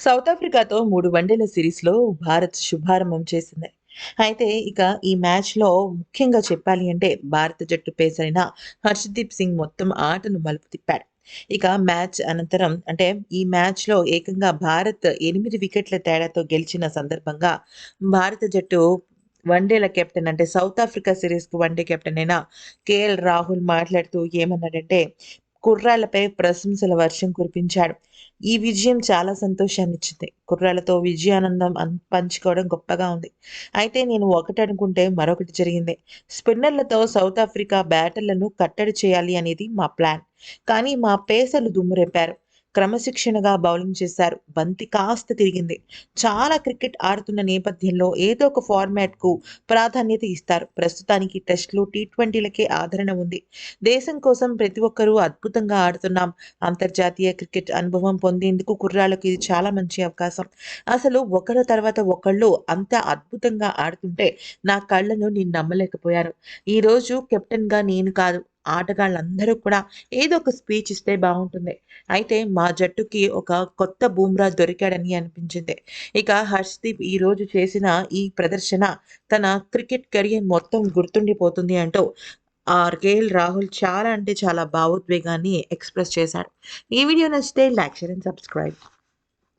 South ఆఫ్రికాతో మూడు వన్డేల సిరీస్లో భారత్ శుభారంభం చేసింది. అయితే ఇక ఈ మ్యాచ్లో ముఖ్యంగా చెప్పాలి అంటే భారత జట్టు పేసరైన హర్షదీప్ సింగ్ మొత్తం ఆటను మలుపు తిప్పాడు. ఇక మ్యాచ్ అనంతరం అంటే ఈ మ్యాచ్లో ఏకంగా భారత్ ఎనిమిది వికెట్ల తేడాతో గెలిచిన సందర్భంగా భారత జట్టు వన్డేల కెప్టెన్ అంటే సౌత్ ఆఫ్రికా సిరీస్కు వన్డే కెప్టెన్ అయిన కేఎల్ రాహుల్ మాట్లాడుతూ ఏమన్నాడంటే కుర్రాలపై ప్రశంసల వర్షం కురిపించాడు. ఈ విజయం చాలా సంతోషాన్ని ఇచ్చింది. విజయానందం పంచుకోవడం గొప్పగా ఉంది. అయితే నేను ఒకటి అనుకుంటే మరొకటి జరిగింది. స్పిన్నర్లతో సౌత్ ఆఫ్రికా బ్యాటర్లను కట్టడి చేయాలి అనేది మా ప్లాన్. కానీ మా పేసర్లు దుమ్మురేపారు క్రమశిక్షణగా బౌలింగ్ చేశారు. బంతి కాస్త తిరిగింది. చాలా క్రికెట్ ఆడుతున్న నేపథ్యంలో ఏదో ఒక ఫార్మాట్కు ప్రాధాన్యత ఇస్తారు. ప్రస్తుతానికి టెస్టులు టీ ట్వంటీలకే ఆదరణ ఉంది. దేశం కోసం ప్రతి ఒక్కరూ అద్భుతంగా ఆడుతున్నాం. అంతర్జాతీయ క్రికెట్ అనుభవం పొందేందుకు కుర్రాళ్ళకు ఇది చాలా మంచి అవకాశం. అసలు ఒకళ్ళ తర్వాత ఒకళ్ళు అంత అద్భుతంగా ఆడుతుంటే నా కళ్ళను నేను నమ్మలేకపోయాను. ఈరోజు కెప్టెన్గా నేను కాదు. ఆటగాళ్ళందరూ కూడా ఏదో ఒక స్పీచ్ ఇస్తే బాగుంటుంది. అయితే మా జట్టుకి ఒక కొత్త బూమ్రా దొరికాడని అనిపించింది. ఇక హర్షదీప్ ఈ రోజు చేసిన ఈ ప్రదర్శన తన క్రికెట్ కెరియర్ మొత్తం గుర్తుండిపోతుంది అంటూ ఆర్కేఎల్ రాహుల్ చాలా అంటే చాలా భావోద్వేగాన్ని ఎక్స్ప్రెస్ చేశాడు ఈ వీడియో నచ్చితే లైక్ షేర్ అండ్ సబ్స్క్రైబ్.